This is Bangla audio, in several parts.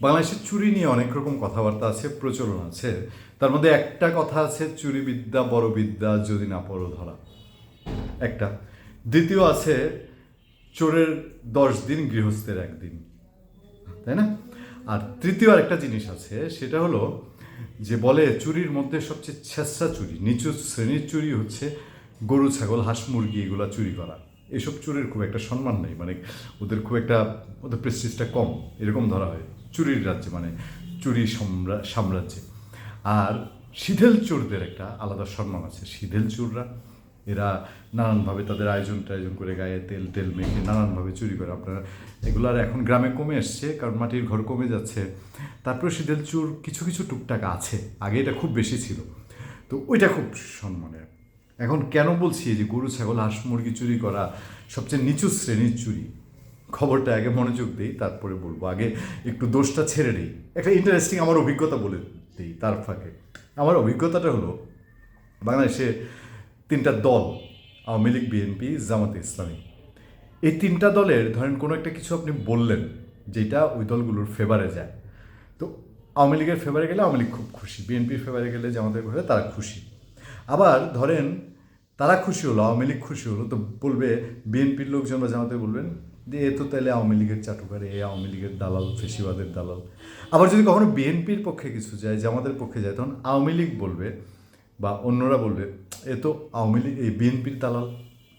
বাংলাদেশের চুরি নিয়ে অনেক রকম কথাবার্তা আছে, প্রচলন আছে। তার মধ্যে একটা কথা আছে চুরি বিদ্যা বড় বিদ্যা যদি না পড়ো ধরা। একটা। দ্বিতীয় আছে, চোরের দশ দিন, গৃহস্থের একদিন। তাই না? আর তৃতীয় আরেকটা জিনিস আছে, সেটা হলো যে বলে, চুরির মধ্যে সবচেয়ে ছেঁচড়া চুরি, নিচু শ্রেণির চুরি হচ্ছে গরু, ছাগল, হাঁস, মুরগি, এগুলো চুরি করা। এসব চুরির খুব একটা সম্মান নেই মানে ওদের খুব একটা, ওদের প্রেস্টিজটা কম, এরকম ধরা হয়। চুরির রাজ্যে মানে চুরি সম্রা, সাম্রাজ্যে। আর সিধেল চোরদের একটা আলাদা সম্মান আছে। সিধেল চোররা, এরা নানানভাবে তাদের আয়োজন টায়োজন করে গায়ে তেল তেল মেখে নানানভাবে চুরি করে। আপনারা, এগুলো আর এখন গ্রামে কমে এসছে, কারণ মাটির ঘর কমে যাচ্ছে। তারপরে সিধেল চুর কিছু কিছু টুকটাক আছে। আগে এটা খুব বেশি ছিল। তো ওইটা খুব সম্মানের। এখন কেন বলছি যে গরু, ছাগল, হাঁস, মুরগি চুরি করা সবচেয়ে নিচু শ্রেণির চুরি? খবরটা আগে মনোযোগ দিই, তারপরে বলব। আগে একটু দোষটা ছেড়ে দিই। একটা ইন্টারেস্টিং আমার অভিজ্ঞতা বলে দিই তার ফাঁকে। আমার অভিজ্ঞতাটা হলো, বাংলাদেশে তিনটা দল, আওয়ামী লীগ বিএনপি জামাতে ইসলামী। এই তিনটা দলের ধরেন কোনো একটা কিছু আপনি বললেন, যেটা ওই দলগুলোর ফেভারে যায়। তো আওয়ামী লীগের ফেভারে গেলে আওয়ামী লীগ খুব খুশি বিএনপির ফেভারে গেলে জামাতের ঘরে তারা খুশি। আবার ধরেন তারা খুশি হলো, আওয়ামী লীগ খুশি হলো। তো বলবে, বিএনপির লোকজন বা জামাতে বলবেন যে এ তো তাহলে আওয়ামী লীগের চাটুকার, এ আওয়ামী লীগের দালাল, ফেসিবাদের দালাল। আবার যদি কখনো বিএনপির পক্ষে কিছু যায়, জামাতের পক্ষে যায়, তখন আওয়ামী লীগ বলবে বা অন্যরা বলবে, এ তো আওয়ামী লীগ, এই বিএনপির দালাল।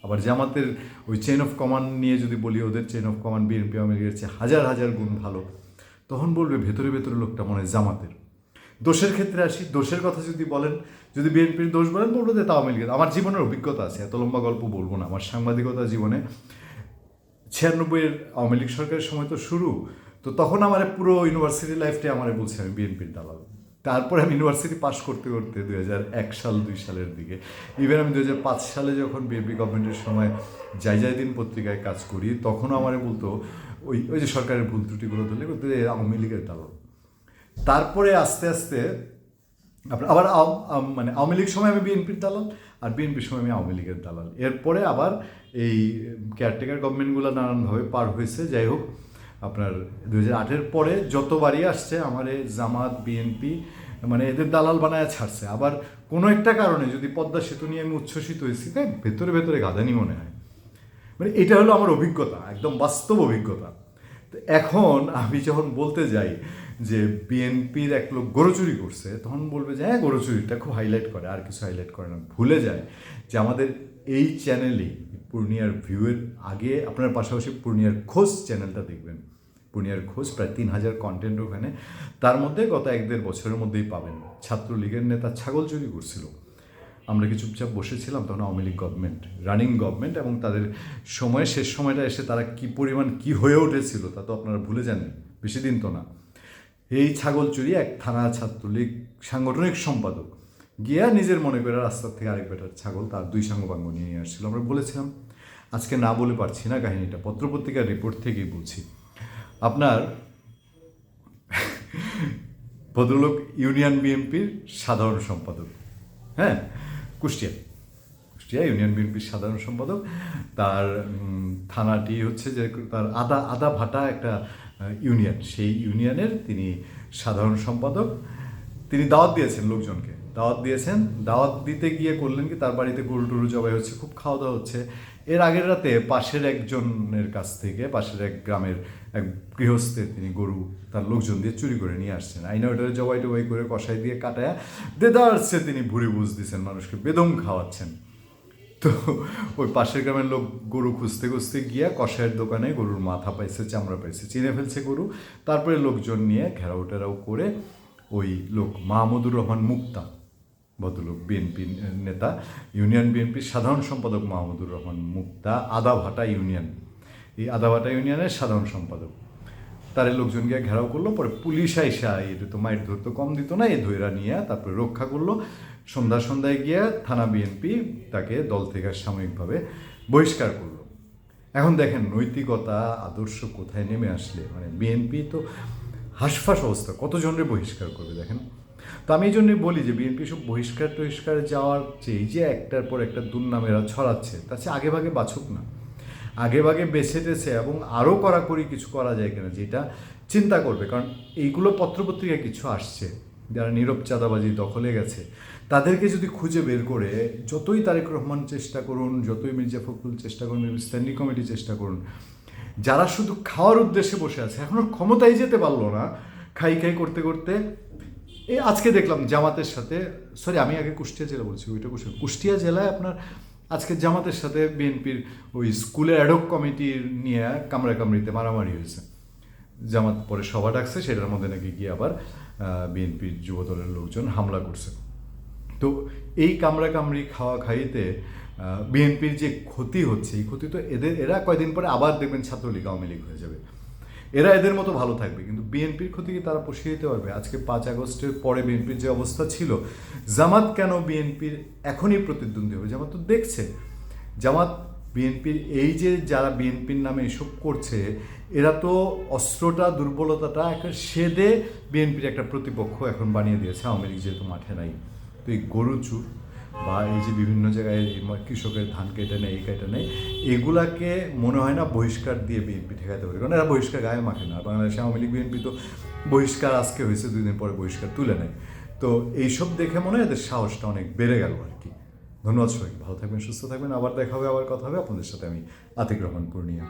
আবার জামাতের ওই চেন অফ কমান্ড নিয়ে যদি বলি, ওদের chain of command BNP Awami লীগের চেয়ে হাজার হাজার গুণ ভালো। তখন বলবে, ভেতরে ভেতরে লোকটা মনে হয় জামাতের। দোষের ক্ষেত্রে আসি, দোষের কথা যদি বলেন, যদি বিএনপির দোষ বলেন, বলব যে তা আওয়ামী আমার জীবনের অভিজ্ঞতা আছে, এত লম্বা গল্প বলব না। আমার সাংবাদিকতা জীবনে ছিয়ানব্বইয়ের আওয়ামী লীগ সরকারের সময় তো শুরু, তো তখন আমার পুরো ইউনিভার্সিটি লাইফটাই আমার বলছে আমি বিএনপির দালাল। তারপরে আমি ইউনিভার্সিটি পাশ করতে করতে দুই হাজার এক সাল, দুই সালের দিকে ইভেন আমি দু হাজার পাঁচ সালে যখন বিএনপি গভর্নমেন্টের সময় যাই যাই দিন পত্রিকায় কাজ করি, তখনও আমার বলতো, ওই ওই যে সরকারের ভুল ত্রুটিগুলো ধরলে আওয়ামী লীগের দালাল। তারপরে আস্তে আস্তে আবার মানে আওয়ামী লীগ সময় আমি বিএনপির দালাল আর বিএনপির সময় আমি আওয়ামী লীগের দালাল। এরপরে আবার এই কেয়ারটেকার গভর্নমেন্টগুলো নানানভাবে পার হয়েছে। যাই হোক, আপনার দু হাজার আটের পরে যতবারই আসছে, আমার এই জামাত, বিএনপি মানে এদের দালাল বানায় ছাড়ছে। আবার কোনো একটা কারণে যদি পদ্মা সেতু নিয়ে আমি উচ্ছ্বসিত হয়েছি, তাই ভেতরে ভেতরে গাদানি মনে হয়। মানে এটা হলো আমার অভিজ্ঞতা, একদম বাস্তব অভিজ্ঞতা। এখন আমি যখন বলতে যাই যে বিএনপির এক লোক গরু চুরি করছে, তখন বলবে যে হ্যাঁ গরু চুরিটা খুব হাইলাইট করে, আর কিছু হাইলাইট করে না। ভুলে যায় যে আমাদের এই চ্যানেলেই পূর্ণিয়ার ভিউয়ের আগে, আপনার পাশাপাশি পূর্ণিয়ার খোঁজ চ্যানেলটা দেখবেন। পূর্ণিয়ার খোঁজ প্রায় তিন হাজার কন্টেন্ট ওখানে। তার মধ্যে গত এক দেড় বছরের মধ্যেই পাবেন। ছাত্রলীগের নেতা ছাগল চুরি করছিল। আমরা কি চুপচাপ বসেছিলাম? তখন Awami League government running government এবং তাদের সময়, শেষ সময়টা এসে তারা কি পরিমাণ কি হয়ে উঠেছিল তা তো আপনারা ভুলে যাননি। বেশি দিন তো না। এই ছাগল চুরি এক থানা ছাত্রলীগ সাংগঠনিক সম্পাদক। গিয়া নিজের মনে করে রাস্তার থেকে আরেক বেটার ছাগল তার দুই নিয়ে নিয়ে আসছিল। আমরা বলেছিলাম, আজকে না বলে পারছি না কাহিনীটা। পত্রপত্রিকার রিপোর্ট থেকেই বলছি। আপনার ভদ্রলোক ইউনিয়ন বিএনপির সাধারণ সম্পাদক। হ্যাঁ? কুষ্টিয়া। কুষ্টিয়া ইউনিয়ন বিএনপির সাধারণ সম্পাদক। তার থানাটি হচ্ছে যে তার আদা আদা ভাটা একটা ইউনিয়ন। সেই ইউনিয়নের তিনি সাধারণ সম্পাদক। তিনি দাওয়াত দিয়েছেন লোকজনকে। দাওয়াত দিয়েছেন। দাওয়াত দিতে গিয়ে করলেন কি, তার বাড়িতে গরু টরু জবাই হচ্ছে, খুব খাওয়া দাওয়া হচ্ছে। এর আগের রাতে পাশের একজনের কাছ থেকে, পাশের এক গ্রামের এক গৃহস্থের তিনি গরু তার লোকজন দিয়ে চুরি করে নিয়ে আসছেন। আইনা ওটা জবাই টবাই করে কষাই দিয়ে কাটায় দেদারসে তিনি ভুড়ি বুঝ দিচ্ছেন মানুষকে বেদম খাওয়াচ্ছেন। তো ওই পাশের গ্রামের লোক গরু খুঁজতে খুঁজতে গিয়া কষায়ের দোকানে গরুর মাথা পাইছে, চামড়া পাইছে, চিনে ফেলছে গরু। তারপরে লোকজন নিয়ে ঘেরাও টেরাও করে ওই লোক মাহমুদুর রহমান মুক্তা ভদ্রলোক বিএনপি নেতা, ইউনিয়ন বিএনপির সাধারণ সম্পাদক মাহমুদুর রহমান মুক্তা, আদাভাটা ইউনিয়ন। এই আদাভাটা ইউনিয়নের সাধারণ সম্পাদক। তারে লোকজন গিয়ে ঘেরাও করল, পরে পুলিশ আইসা এটা তো মাইট ধরতে কম দিত না এই ধৈরা নিয়ে তারপরে রক্ষা করল। সন্ধ্যা সন্ধ্যায় গিয়ে থানা বিএনপি তাকে দল থেকে সাময়িকভাবে বহিষ্কার করল। এখন দেখেন নৈতিকতা, আদর্শ কোথায় নেমে আসলে? মানে বিএনপি তো হাসফাস অবস্থা, কতজনের বহিষ্কার করবে দেখেন? তো আমি এই জন্যই বলি যে বিএনপি সব বহিষ্কার টহিষ্কারে যাওয়ার চেয়ে যে একটার পর একটা দুর্নামেরা ছড়াচ্ছে তার চেয়ে আগে ভাগে বাছুক না। আগে ভাগে বেছে টেছে এবং আরও কড়াকড়ি কিছু করা যায় কিনা যেটা চিন্তা করবে, কারণ এইগুলো পত্রপত্রিকায় কিছু আসছে, যারা নীরব চাঁদাবাজি দখলে গেছে, তাদেরকে যদি খুঁজে বের করে যতই তারেক রহমান চেষ্টা করুন, যতই মির্জা ফখরুল চেষ্টা করুন স্ট্যান্ডিং কমিটি চেষ্টা করুন, যারা শুধু খাওয়ার উদ্দেশ্যে বসে আছে, এখনও ক্ষমতায় যেতে পারল না, খাই খাই করতে করতে এই আজকে দেখলাম জামাতের সাথে সরি আমি আগে কুষ্টিয়া জেলা বলছি, ওইটা কুষ্টিয়া কুষ্টিয়া জেলায় আপনার আজকে জামাতের সাথে বিএনপির ওই স্কুলের অ্যাডক কমিটির নিয়ে কামড়া কামড়িতে মারামারি হয়েছে। জামাত পরে সভা ডাকছে, সেটার মধ্যে নাকি গিয়ে আবার বিএনপির যুবদলের লোকজন হামলা করছে। তো এই কামড়া কামড়ি খাওয়া খাইতে বিএনপির যে ক্ষতি হচ্ছে, এই ক্ষতি তো এদের, এরা কয়দিন পরে আবার দেখবেন ছাত্রলীগ আওয়ামী লীগ হয়ে যাবে। এরা এদের মতো ভালো থাকবে। কিন্তু বিএনপির ক্ষতি কি তারা পুষিয়ে দিতে পারবে? আজকে পাঁচ আগস্টের পরে বিএনপির যে অবস্থা ছিল, জামাত কেন বিএনপির এখনই প্রতিদ্বন্দ্বী হবে? জামাত তো দেখছে। জামাত বিএনপির এই যে যারা বিএনপির নামে এসব করছে, এরা তো অস্ত্রটা, দুর্বলতাটা একটা সেদে বিএনপির একটা প্রতিপক্ষ এখন বানিয়ে দিয়েছে। আওয়ামী লীগ যেহেতু মাঠে নাই। তো এই গরু চুর বা এই যে বিভিন্ন জায়গায় কৃষকের ধান কেটে নেয়, এই কেটে নেয়, এগুলাকে মনে হয় না বহিষ্কার দিয়ে বিএনপি ঠেকাতে পারে। কারণ এরা বহিষ্কার গায়ে মাখে না। বাংলাদেশে আওয়ামী লীগ, বিএনপি তো বহিষ্কার আজকে হয়েছে, দুই দিন পরে বহিষ্কার তুলে নেয়। তো এইসব দেখে মনে হয় এদের সাহসটা অনেক বেড়ে গেল আর কি। ধন্যবাদ সবাইকে। ভালো থাকবেন, সুস্থ থাকবেন। আবার দেখা হবে, আবার কথা হবে। আপনাদের সাথে আমি আতিক রহমান পূর্ণিয়া।